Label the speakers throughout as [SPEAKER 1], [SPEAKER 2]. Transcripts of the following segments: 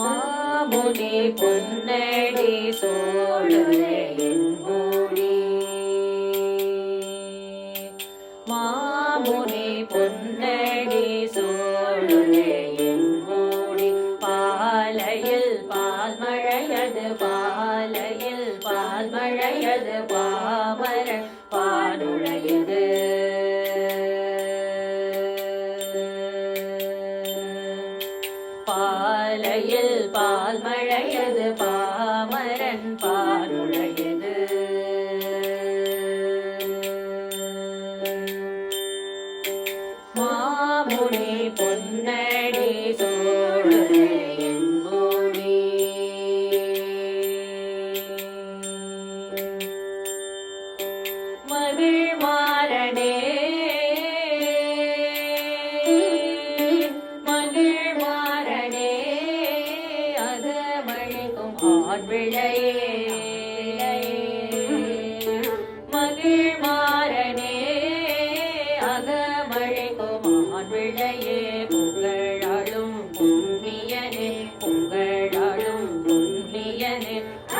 [SPEAKER 1] மாமுனி பொன்னடி சோழரே மாமுனி பொன்னடி சோழரே பாலையில் பால் மழையது பாலையில் பால் மழையது பாமர பாடுழையது பாமரன் பாருடைய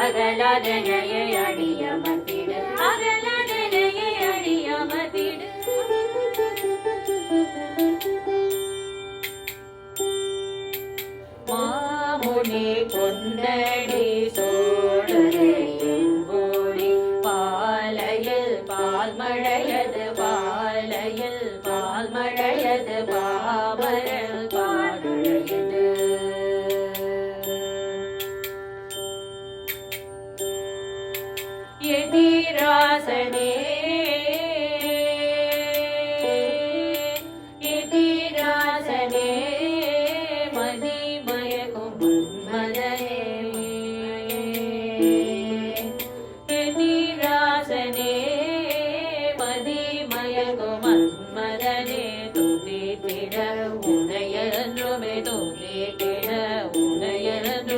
[SPEAKER 1] அகலாதனையை அடியமர்த்திடு அகலாதனையை அடியமர்த்திடு மாமுனி பொன்னடி சோழரே எங்கோடி பாலையில் பால் மழையது பாலையில் பால் மழையது பாமரல்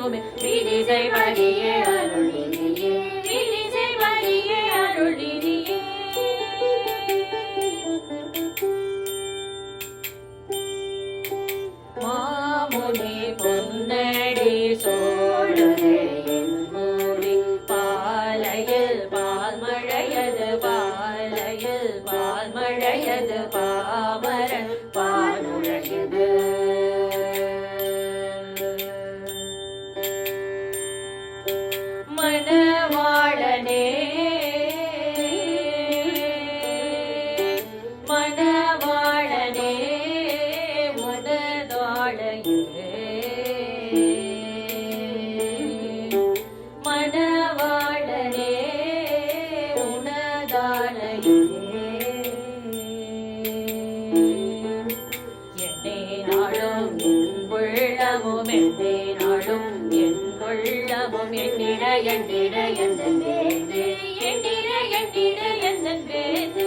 [SPEAKER 1] உனையன்றுமே விதிசை வழியே அருளினியே. விதிசை வழியே அருளினியே. மாமுனி பொன்னடி சோழரே மூடி பாலையில் பால் பாலையில் பாமரன் உள்ளமும் என்னே நாளும் என் உள்ளமும் எண்ணிட எண்ணிட எந்தன் வேது எண்ணிட எண்ணிட எந்தன் வேது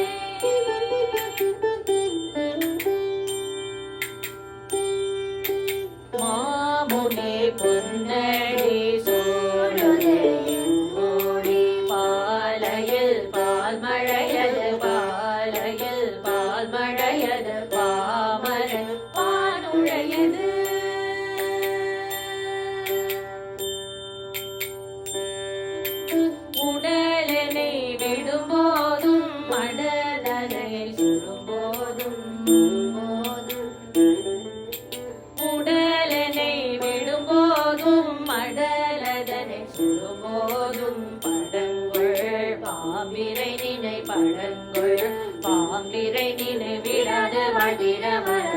[SPEAKER 1] மடலதனை படங்கள் பாம்பிரை நினை படங்கள் பாம்பிரை நினை விடாது வடிட வர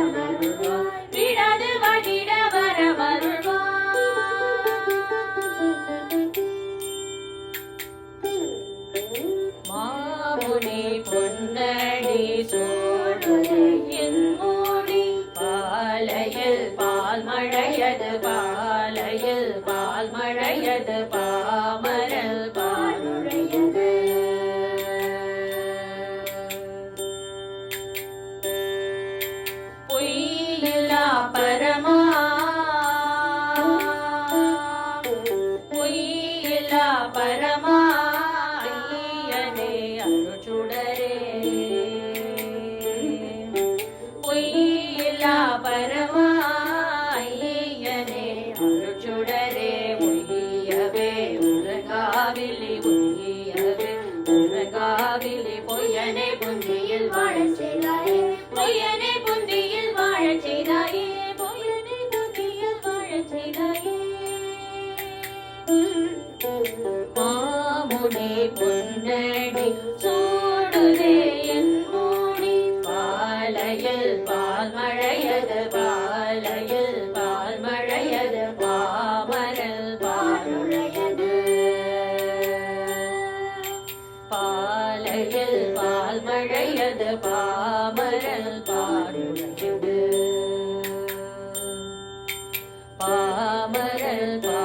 [SPEAKER 1] விடாது வடிட வர வருவோம் மாமுனி பொன்னடி சோ பொய்யனை புந்தியில் வாழச் செய்தாயே பொய்யனை புந்தியில் வாழச் செய்தாயே. மாமுனை பொன்னடி சோ பாமரல் பா